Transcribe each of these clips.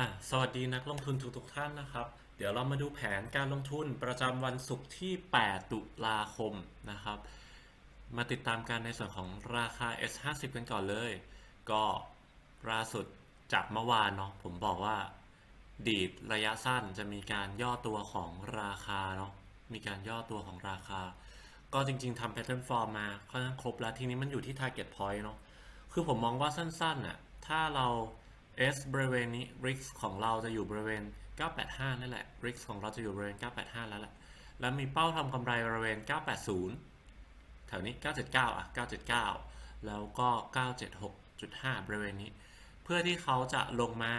อะสวัสดีนักลงทุนทุกทุกท่านนะครับ เดี๋ยวเรามาดูแผนการลงทุนประจำวันศุกร์ที่ 8 ตุลาคมนะครับ มาติดตามกันในส่วนของราคา S50 กันก่อนเลย ก็ล่าสุดจากเมื่อวานเนาะผมบอกว่า ดีดระยะสั้นจะมีการย่อตัวของราคาเนาะมีการย่อตัวของราคา ก็จริงๆทำ pattern form มาค่อนข้างครบแล้วทีนี้มันอยู่ที่ target point เนาะคือผมมองว่าสั้นๆน่ะถ้าเรา S บริเวณนี้ RIX ของเราจะอยู่บริเวณ 985 นั่นแหละ RIX ของเราจะอยู่บริเวณ 985 แล้วแหละ แล้วมีเป้าทำกำไรบริเวณ 980 แถวนี้ 979 อะ 979 แล้วก็ 976.5 บริเวณนี้ เพื่อที่เขาจะลงมา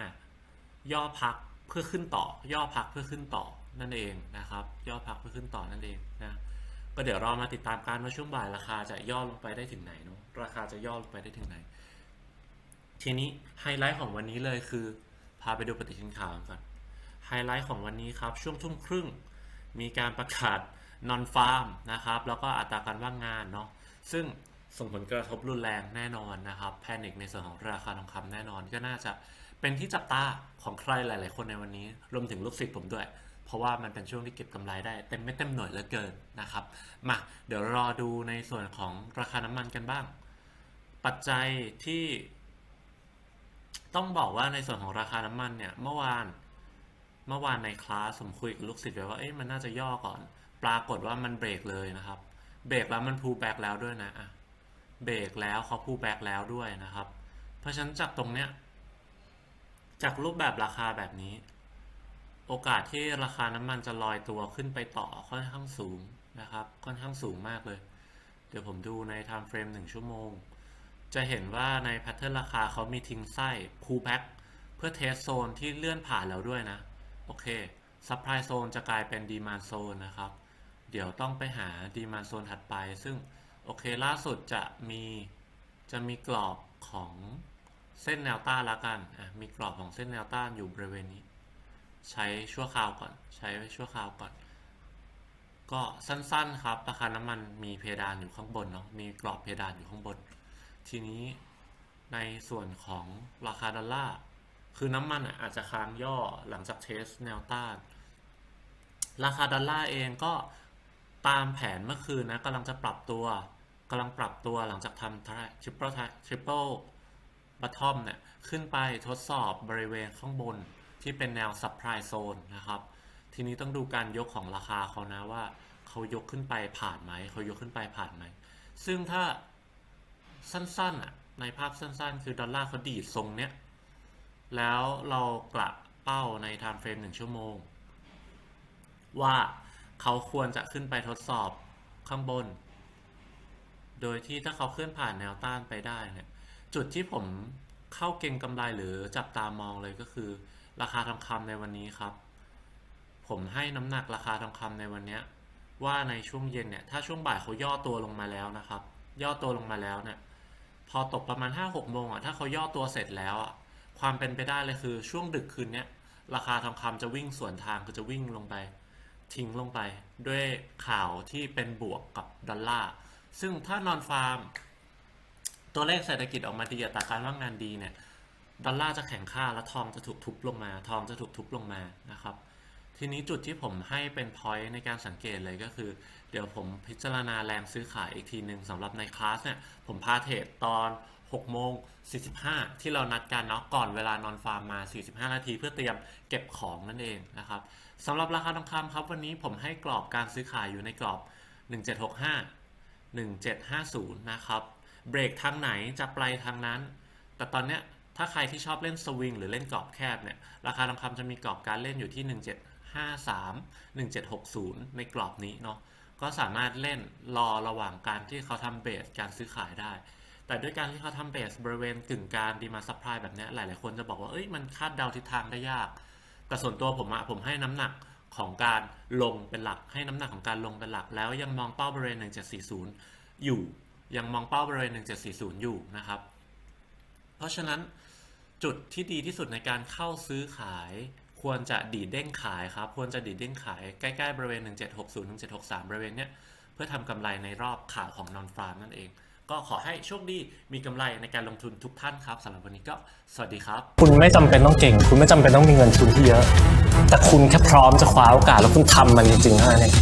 ย่อพักเพื่อขึ้นต่อ ย่อพักเพื่อขึ้นต่อนั่นเองนะครับ ย่อพักเพื่อขึ้นต่อนั่นเองนะ ก็เดี๋ยวรอมาติดตามการว่าช่วงบ่ายราคาจะย่อลงไปได้ถึงไหนเนาะ ราคาจะย่อลงไปได้ถึงไหน ทีนี้ไฮไลท์ของวันนี้เลยคือ พาไปดูปฏิทินข่าวกันก่อนไฮไลท์ของวันนี้ครับ ช่วงทุ่มครึ่ง มีการประกาศนอนฟาร์มนะครับ แล้วก็อัตราการว่างงานเนาะซึ่งส่งผลกระทบรุนแรงแน่นอนนะครับแพนิคในส่วนของราคาทองคำแน่นอนก็น่าจะเป็นที่จับตาของใครหลาย ๆ คนในวันนี้ รวมถึงลูกศิษย์ผมด้วย เพราะว่ามันเป็นช่วงที่เก็บกำไรได้เต็มไม่เต็มหน่วยเหลือเกินนะครับมาเดี๋ยวรอดูในส่วนของราคาน้ำมันกันบ้าง ปัจจัยที่ ต้องบอกว่าในส่วนของราคาน้ำมันเนี่ยเมื่อวานเมื่อวานในคลาสผมคุยกับลูกศิษย์ไว้ว่าเอ๊ะมันน่าจะย่อก่อน ปรากฏว่ามันเบรกเลยนะครับ เบรกแล้วมันพูแบกแล้วด้วยนะอะเบรกแล้วเขาพูแบกแล้วด้วยนะครับ เพราะฉะนั้นจากตรงเนี้ยจากรูปแบบราคาแบบนี้ โอกาสที่ราคาน้ำมันจะลอยตัวขึ้นไปต่อค่อนข้างสูงนะครับ ค่อนข้างสูงมากเลย เดี๋ยวผมดูใน time frame 1ชั่วโมง จะเห็นว่าในแพทเทิร์นราคาเขามีทิ้งไส้ pullback เพื่อเทสโซนที่เลื่อนผ่านแล้วด้วยนะ โอเค supply zone จะกลายเป็น demand zone นะครับ เดี๋ยวต้องไปหา demand zone ถัดไป ซึ่งโอเคล่าสุดจะมีจะมีกรอบของเส้นแนวต้านละกัน อะ มีกรอบของเส้นแนวต้านอยู่บริเวณนี้ ใช้ชั่วคราวก่อน ใช้ไว้ชั่วคราวก่อน ก็สั้นๆครับ ราคาน้ำมันมีเพดานอยู่ข้างบนเนาะ มีกรอบเพดานอยู่ข้างบน ทีนี้ในส่วนของราคาดอลลาร์คือน้ำมันอาจจะค้างย่อหลังจากเทสแนวต้าน ราคาดอลลาร์เองก็ตามแผนเมื่อคืนนะกำลังจะปรับตัวกำลังปรับตัวหลังจากทำ triple triple bottom เนี่ยขึ้นไปทดสอบบริเวณข้างบนที่เป็นแนว supply zone นะครับ ทีนี้ต้องดูการยกของราคาเขานะว่าเขายกขึ้นไปผ่านไหมเขายกขึ้นไปผ่านไหม ซึ่งถ้า สั้นๆอะในภาพสั้นๆ คือดอลลาร์เขาดีดทรงเนี้ย แล้วเรากระเป้าใน time frame หนึ่งชั่วโมง ว่าเขาควรจะขึ้นไปทดสอบข้างบน โดยที่ถ้าเขาเคลื่อนผ่านแนวต้านไปได้เนี่ยจุดที่ผมเข้าเก็งกำไรหรือจับตามองเลยก็คือ ราคาทองคำในวันนี้ครับ ผมให้น้ำหนักราคาทองคำในวันเนี้ยว่าในช่วงเย็นเนี่ยถ้าช่วงบ่ายเขาย่อตัวลงมาแล้วนะครับ ย่อตัวลงมาแล้วเนี่ย พอตกประมาณ 5 6 โมงอะถ้าเขาย่อตัวเสร็จแล้วอะความเป็นไปได้เลยคือช่วงดึกคืนเนี้ยราคาทองคำจะวิ่งสวนทางคือจะวิ่งลงไป ทิ้งลงไป ด้วยข่าวที่เป็นบวกกับดอลลาร์ซึ่งถ้านอนฟาร์ม ตัวเลขเศรษฐกิจออกมาดีอัตราการว่างงานดีเนี่ยดอลลาร์จะแข็งค่าและทองจะถูกทุบลงมา ทองจะถูกทุบลงมานะครับ ทีนี้จุดที่ผมให้เป็น point ในการสังเกตเลยก็คือ เดี๋ยวผมพิจารณาแรงซื้อขายอีกทีหนึ่งสำหรับในคลาสเนี่ย ผมพาเทรดตอน6โมง45 ที่เรานัดกันเนาะก่อนเวลานอนฟาร์มมา 45 นาที เพื่อเตรียมเก็บของนั่นเองนะครับสำหรับราคาทองคำครับ วันนี้ผมให้กรอบการซื้อขายอยู่ในกรอบ 1765 1750 นะครับเบรกทางไหนจะไปทางนั้น แต่ตอนเนี้ยถ้าใครที่ชอบเล่นสวิงหรือเล่นกรอบแคบเนี่ย ราคาทองคำจะมีกรอบการเล่นอยู่ที่ 531760 ในกรอบนี้เนาะก็สามารถเล่นรอระหว่างการที่เขาทำเบสการซื้อขายได้ แต่ด้วยการที่เขาทำเบสบริเวณกึ่งกลางดีมาซัพพลายแบบนี้ยหลาย ๆ คนจะบอกว่าเอ้ยมันคาดเดาทิศทางได้ยาก แต่ส่วนตัวผมอะผมให้น้ำหนักของการลงเป็นหลัก ให้น้ำหนักของการลงเป็นหลัก แล้วยังมองเป้าบริเวณ 1740 อยู่ ยังมองเป้าบริเวณ 1740 อยู่นะครับ เพราะฉะนั้นจุดที่ดีที่สุดในการเข้าซื้อขาย ควรจะดีดเด้งขายครับ ควรจะดีดเด้งขายใกล้ๆบริเวณ 1760 1763 บริเวณเนี้ยเพื่อทำกำไรในรอบขาของนอนฟาร์มนั่นเอง ก็ขอให้โชคดีมีกำไรในการลงทุนทุกท่านครับสำหรับวันนี้ก็สวัสดีครับ คุณไม่จำเป็นต้องเก่ง คุณไม่จำเป็นต้องมีเงินทุนที่เยอะ แต่คุณแค่พร้อมจะคว้าโอกาสแล้วคุณทำมันจริงๆเท่านั้นเอง